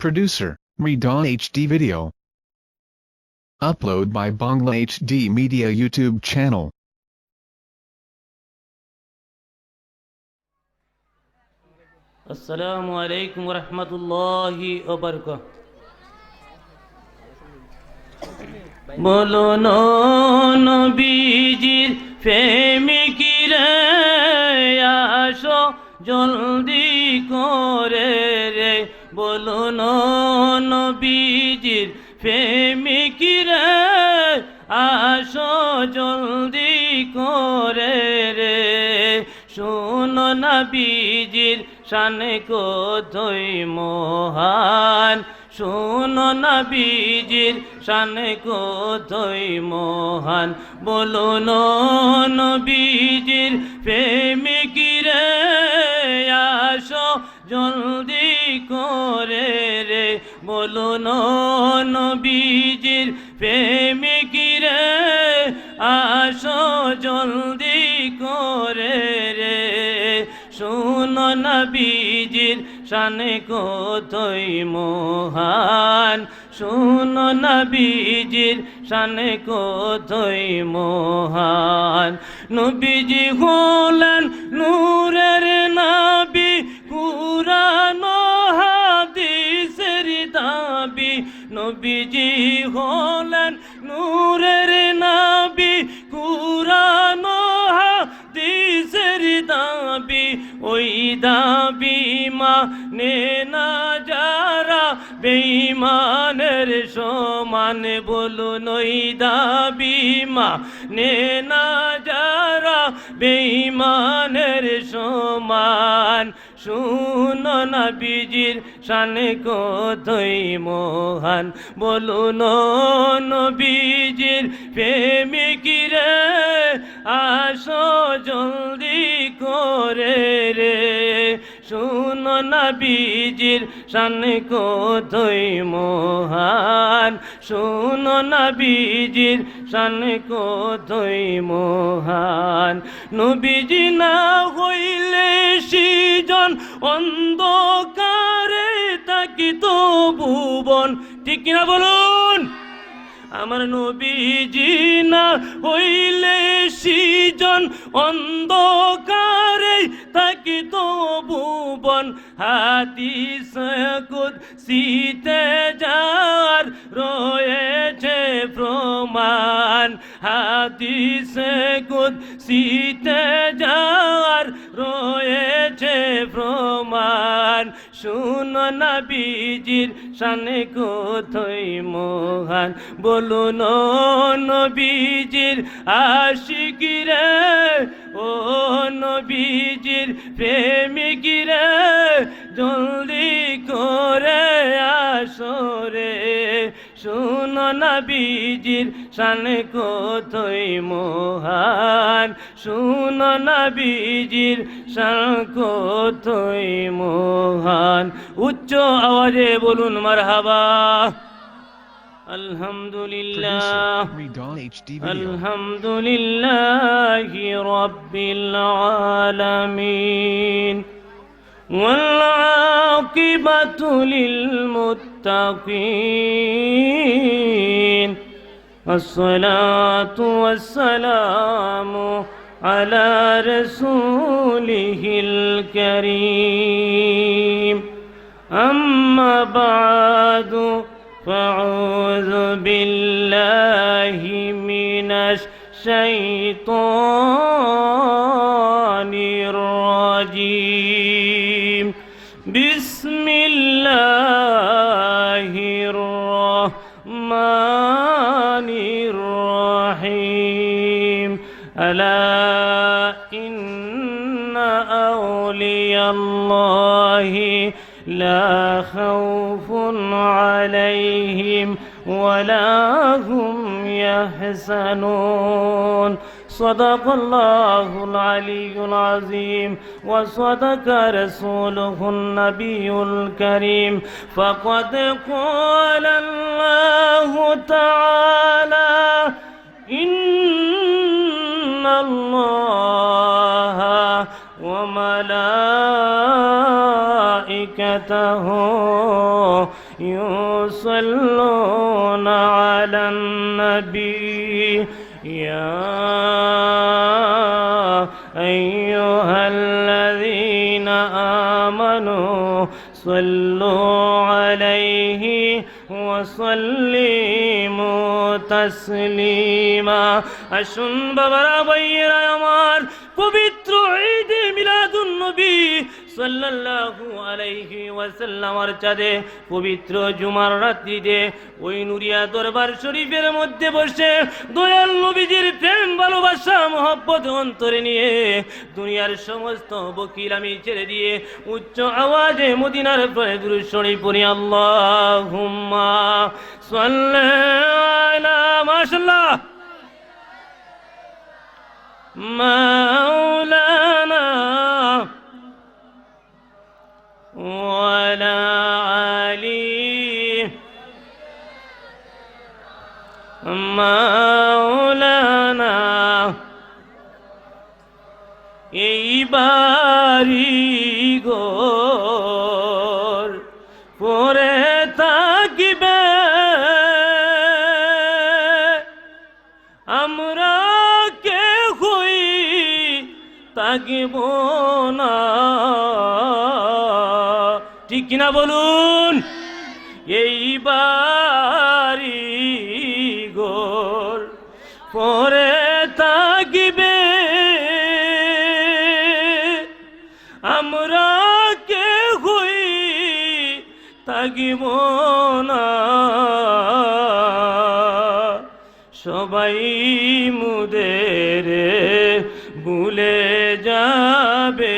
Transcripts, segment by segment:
Producer, Redon HD Video. Upload by Bangla HD Media YouTube channel. আসসালামু আলাইকুম রহমতুল্লাহি ওবরকাত বলো নবীজির প্রেমিকিরে আসো জলদি করে রে বলো নবীজির প্রেমিকিরে আসো জলদি করে রে। শুন নবীজির শান কোথই মহান। শোনো নবীজির শানে কোথই মহান। বলো নবীজির প্রেমিকিরে আসো, জলদি করে রে। বলো নবীজির প্রেমিকিরে আসো, জলদি করে শুনো নবীজির শানে কোথই মোহান? শুনো নবীজির শানে কোথই মোহান? নবীজি হলেন নূরের নাবি কুরান হাদিসের দাবি। নবীজি হলেন নূরের ওই দাবি মানে না যারা বেঈমানের সমান, বলুন ওই দাবি মানে না যারা বেঈমানের সমান। শুন নবীজির শানে কোথই মহান, বলুন নবীজির প্রেমিকিরে আসো জলদি করে রে। শুন নবীজির শানে কোথই মহান। শুন নবীজির শানে কোথই মহান। নবীজি না হইলে সিজন অন্ধকারে তাকি তো ভুবন ঠিক কিনা বলুন আমার নবীজি না হইলে সিজন অন্ধকারে তাকি তো ভুবন সকুদ শীতে যার রয়েছে প্রমাণ। হাতি সকুদ শীতে যার রয়েছে প্রমাণ। শুন বিজির সানে কোথই মহান? বলুন নবীজির আশিকিরে ও নবীজির প্রেমিকিরে জলদি করে আসরে শুন নবীজির শানে কোথই মহান শুন নবীজির শান কোথই মহান উচ্চ আওয়াজে বলুন মারহাবা আলহামদুলিল্লাহ Producer, Redon HD Video. الحمد لله رب العالمين والعاقبة للمتقين الصلاة والسلام على رسوله الكريم. أما بعد فأعوذ بالله من الشيطان الرجيم. بسم الله الرحمن الرحيم. ألا إن أولياء الله لا خوف عليهم ولا هم يحزنون. صدق الله العلي العظيم وصدق رسوله النبي الكريم. فقد قال الله আসুন বাবারা, ভাইয়েরা আমার, পবিত্র ঈদে মিলাদুন নবী সাল্লাল্লাহু আলাইহি ওয়াসাল্লামার চাঁদে, পবিত্র জুমার রাত্রিতে ওই নুরিয়া দরবার শরীফের মধ্যে বসে দয়াল নবীজির প্রেম, ভালোবাসা, মহব্বত অন্তরে নিয়ে দুনিয়ার সমস্ত বকিল আমি ছেড়ে দিয়ে উচ্চ আওয়াজে মদিনার পরে দুরু শরীফ পড়ি, আল্লাহুম্মা সাল্লাল্লাহু মাশাআল্লাহ مولانا ولا পরে থাকিবে আমরা কে হই তাকিব না। সবাই মুদের ভুলে যাবে।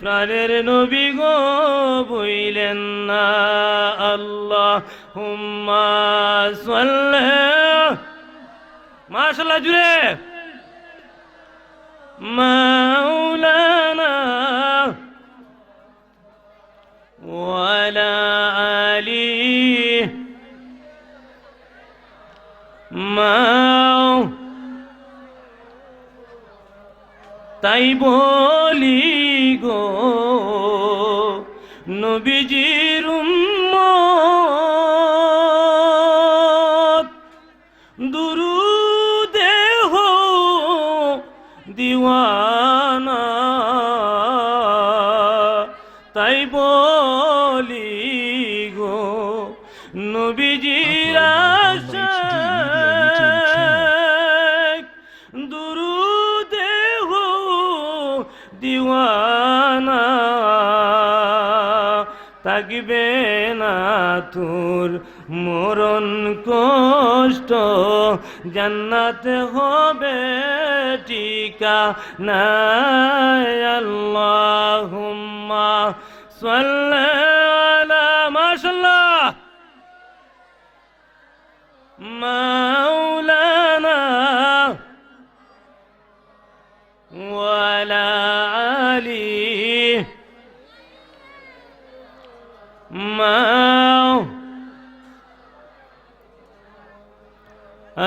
প্রাণের নবী গো বইলেন না। আল্লাহ হুম্মা মাশাল্লাহ জুড়ে। মাওলানা আলী মাও। তাই বলি গো নবীজির নবীজির আশাক দুরুদে হো দিওয়ানা থাকবে না তোর মরণ কষ্ট। জান্নাতে হবে টিকা না আল্লাহুম্মা সাল্লা মাশাল্লাহ مولانا ولا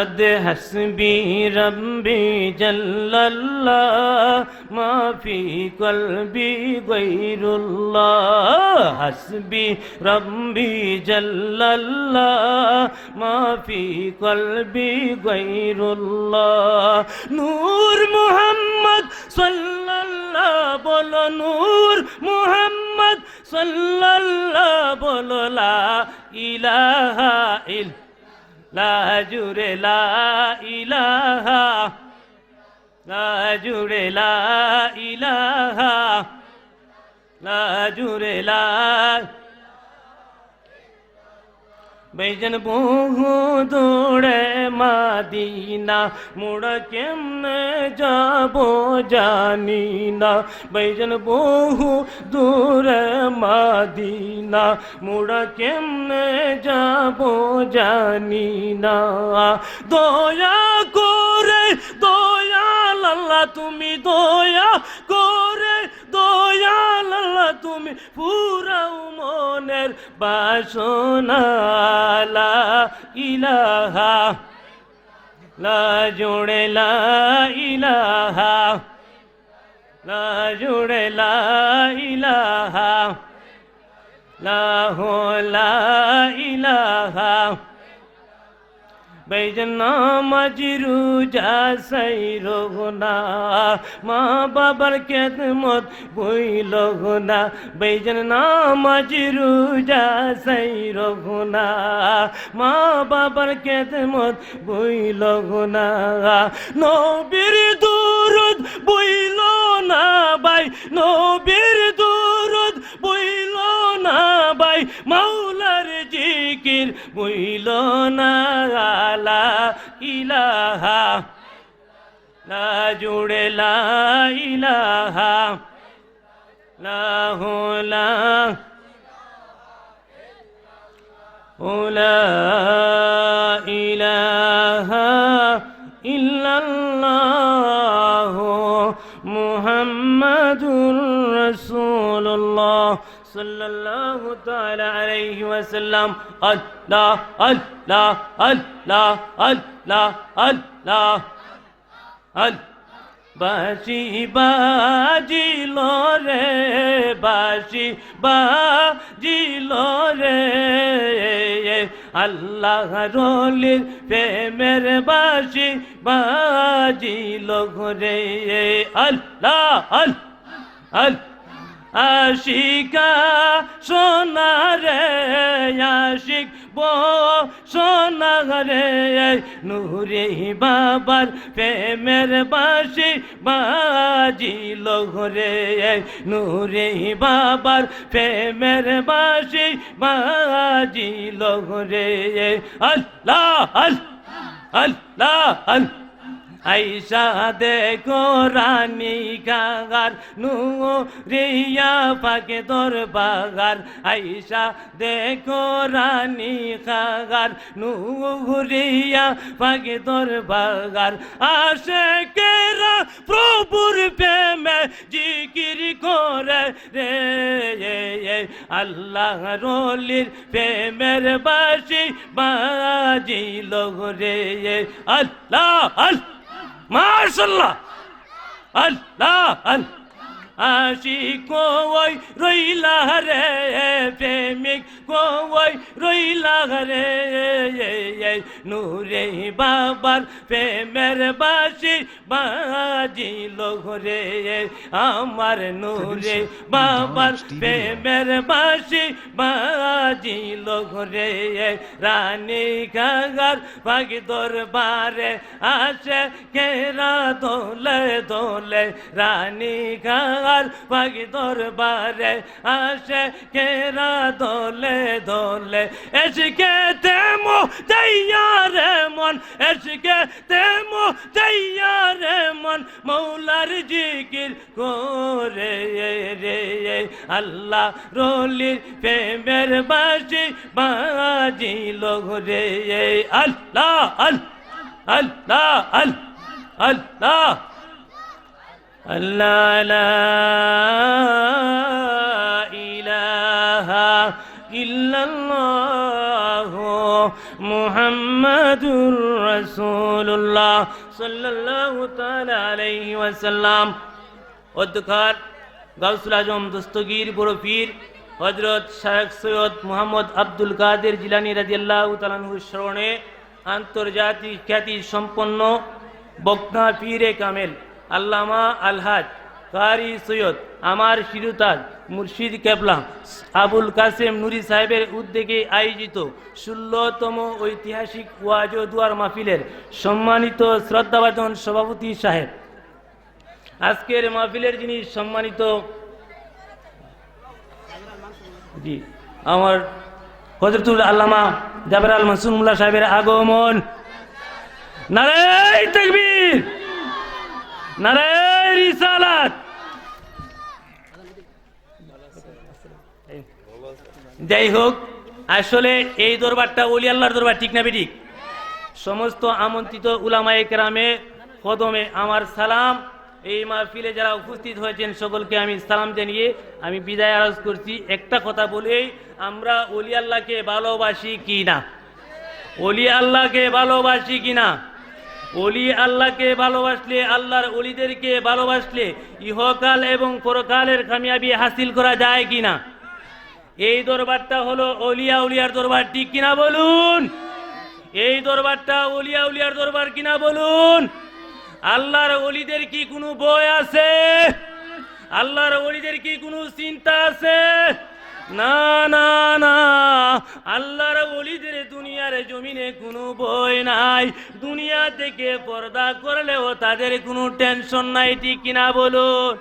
قد حسبي ربي جل الله ما في قلبي غير الله حسبي ربي جل الله ما في قلبي غير الله نور محمد صلى الله بولو نور محمد صلى الله بولو لا إله إلا লা জুড়ে লা ইলাহা লা জুড়ে লা ইলাহা লা জুড়ে লা বেজন বহু দৌড়ে মাদিনা, মুড় কেমনে যাব জানি না। বেজন বহু দূরে মাদিনা, মোড় কেমনে যাব জানি না। দয়া করে দয়া লাল্লা তুমি দয়া করে তুমি পুরাও মনের বাসনা লা ইলাহা, লা জোড়ে লা ইলাহা, লা জোড়ে লা ইলাহা, লাহ লা ইলাহা। নামাজি রোজা সাই রঘুনা মা বাবার কেদমত বইল না বেজন নামাজি রোজা সাই রঘুনা মা বাবার কেদমত বইল না নবীর দুরুদ বইল না বাই নবীর দুরুদ বইল না বাই মাওলার জিকির বইল না আলা ইলাহা, না জুড়ে লা ইলাহা, লা হো লা রাসূলুল্লাহ সাল্লাল্লাহু তাআলা আলাইহি ওয়াসাল্লাম, আল্লাহ আল্লাহ আল্লাহ আল্লাহ আল্লাহ। আল বাসি বাজিল রে বাসি বাজিল রে। আল্লাহ রলির প্রেমের বাসি বাজিল রে আল্লাহ আল আল আশিকা সোনা রে আশিক বো সোনা রে নূরে বাবার প্রেমের বাসি বাজি রে নূরে বাবার প্রেমের বাসি বাজি রে আল্লাহ আল আল্লাহ আল্লাহ। আইসা দেখো রানী গাগার নুরিয়া পাকে তোর বাগার আইসা দেখো রানী গাগার নুরিয়া পাকে তোর বাগার আসে কেরা প্রভুর প্রেমে জিকির করে রে আল্লাহ রলির প্রেমের বাসি বাজিল রে আল্লাহ আল্লাহ। মাশাল্লাহ আল্লাহ আল্লাহ আশি কই রইলা রে, প্রেমিক কই রইলা রে, নূরে বাবার প্রেমের বাসি বাজিল রে আমার নূরে বাবার প্রেমের বাসি বাজিল রে রানী গাগার ভাগি দরবারে আসে, কেরা দোলে দোলে, রানী গাগার ভাগি দরবারে আসে কেরা দোলে দোলে। এসকে তেমো তৈয়ারে মন, এসকে তেমো তৈয়ারে মন। মৌলার জিকির করে রে আল্লাহ রলির প্রেমের বাসি বাজি লোক রে আল্লাহ আল আল্লাহ আল আল্লাহ। আল্লাহ ইলাহা ইল্লাল্লাহ মুহাম্মাদুর রাসূলুল্লাহ সাল্লাল্লাহু তাআলা আলাইহি ওয়াসাল্লাম। অধ্যকার গাউসুল আজম দস্তগীর বড় পীর হজরত শাহেখ সৈয়দ মোহাম্মদ আব্দুল কাদের জিলানি রাজিয়াল্লাহ তালানহুর স্মরণে আন্তর্জাতিক খ্যাতি সম্পন্ন বকনা পীরে কামেল আল্লামা আলহাজ কারি সৈয়দ আমার শিরুতাজ মুর্শিদ কেবলা আবুল কাসেম নুরি সাহেবের উদ্যোগে আয়োজিত ষোলোতম ঐতিহাসিক ওয়াজ দুয়ার মাহফিলের সম্মানিত শ্রদ্ধাভাজন সভাপতি সাহেব। আজকের মাহফিলের যিনি সম্মানিত জি, আমার হজরতুল আল্লামা জাবের আল মাসুম মুল্লা সাহেবের আগমন। নারায় তকবীর! যাই হোক, আসলে এই দরবারটা ওলি আল্লাহর দরবার, ঠিক না বেঠিক? সমস্ত আমন্ত্রিত উলামায়ে কেরামে কদমে আমার সালাম। এই মাহফিলে যারা উপস্থিত হয়েছেন সকলকে আমি সালাম জানিয়ে আমি বিদায় আরজ করছি। একটা কথা বলেই আমরা অলি আল্লাহকে ভালোবাসি কি না? অলি আল্লাহকে ভালোবাসি কি না? অলি আল্লাহকে ভালোবাসলে, আল্লাহর অলিদেরকে ভালোবাসলে ইহকাল এবং পরকালের কামিয়াবি হাসিল করা যায় কি না এই দরবারটা হলো অলিয়া উলিয়ার দরবার, ঠিক কিনা বলুন? এই দরবারটা অলিয়া উলিয়ার দরবার কিনা বলুন? আল্লাহর অলিদের কি কোনো বই আছে? আল্লাহর অলিদের কি কোনো চিন্তা আছে? না না না। আল্লাহর অলিদের দুনিয়ার জমিনে কোনো বই নাই। দুনিয়া থেকে পর্দা করলেও তাদের কোনো টেনশন নাই, ঠিক কিনা বলুন?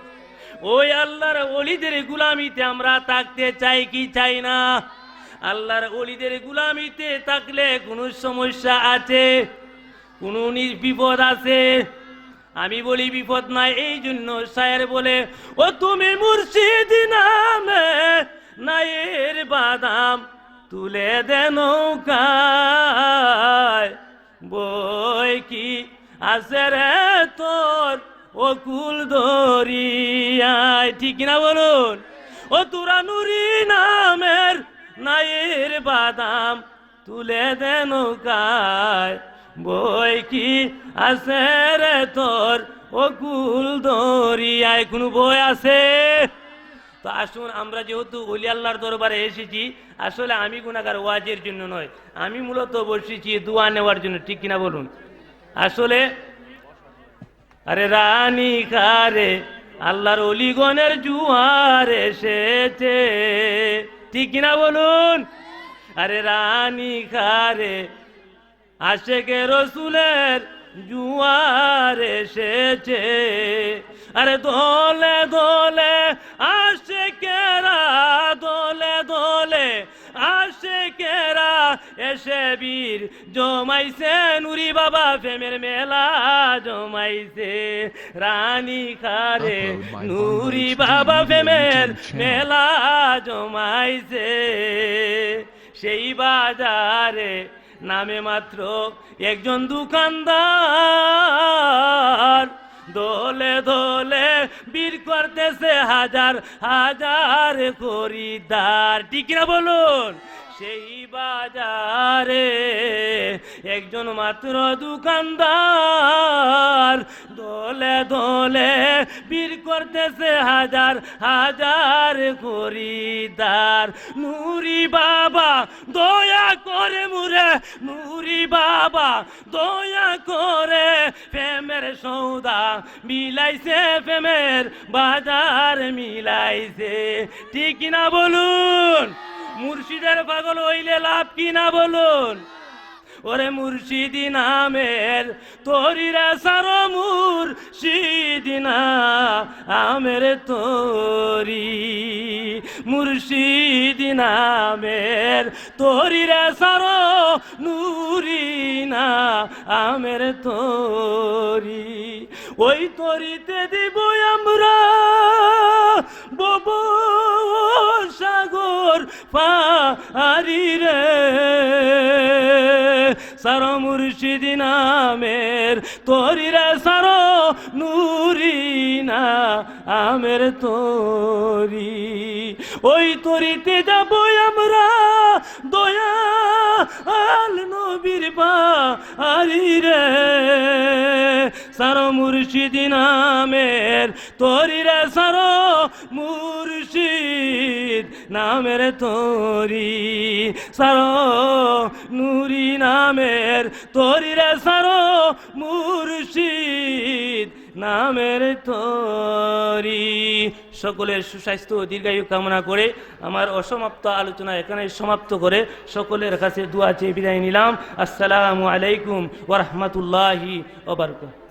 ওই আল্লাহর অলিদের গুলামিতে আমরা থাকতে চাই কি চাই না? আল্লাহর অলিদের গুলামিতে থাকলে কোনো সমস্যা আছে? কোনো বিপদ আছে? আমি বলি বিপদ নাই এই জন্য সায়ের বলে, ও তুমি মুর্শিদ নামে নায়ের বাদাম তুলে দে নৌকায়। বই কি আছে রে তোর ও কুল দরিয়ায়? ঠিক না বলুন? ও তুরা নুরি নামের নায়ের বাদাম তুলে দে নৌকায়। বই কি আছে রে তোর ও কুল দরিয়ায়? কোনো বই আছে? তো আসুন, আমরা যেহেতু অলি আল্লাহর দরবারে এসেছি, আসলে আমি গুণাগার ওয়াজের জন্য নয়, আমি মূলত বসেছি দোয়া নেওয়ার জন্য, ঠিক কিনা বলুন? আসলে, আরে রানী খারে আল্লাহর অলিগণের জুয়ার এসেছে, ঠিক কিনা বলুন? আরে রানী খারে আশেকে রসুলের জুয়ার এসেছে আরে দোলে দোলে আশেকেরা দোলে দোলে আসে কেরা এসে বীর জমাইছে নুরি বাবা প্রেমের মেলা জমাইছে। রানী খারে নুরি বাবা প্রেমের মেলা জমাইছে। সেই বাজারে নামে মাত্র একজন দোকানদার। দোলে দোলে বীর করতেছে হাজার হাজার খরিদার ঠিক না বলুন? সেই বাজারে একজন মাত্র দোকানদার দোলে দোলে বীর করতেছে হাজার হাজার খরিদার নুরি বাবা, দয়া করে মুরে, নুরি বাবা, দয়া করে প্রেমের সৌদা মিলাইছে, প্রেমের বাজার মিলাইছে। ঠিক না বলুন? মুর্শিদের পাগল হইলে লাভ কি না বলুন? ওরে মুর্শিদি নামের তোরিরা সারো মুর্শিদি আমের তোরি মুর্শিদি নামের তোরিরা সারো নুরি না, আমের তোরি ওই তরিতে দিব আমরা বব সাগর পারি রে। সার মুর্শিদ নামের তোরিরা সার নুরি না আমের তোরি। ওই তরিতে যাব আমরা দয়া আল নবীর বাড়ি রে। সার মুর্শিদ নামের তোরিরা সার মুর্শিদ নামের তোরি। সার নুরি নামের তোরিরা সার মুর্শিদ নামের তরি। সকলের সুস্বাস্থ্য দীর্ঘায়ু কামনা করে আমার অসমাপ্ত আলোচনা এখানে সমাপ্ত করে সকলের কাছে দোয়া চেয়ে বিদায় নিলাম। আসসালামু আলাইকুম ওরহমতুল্লাহি ওবরকাত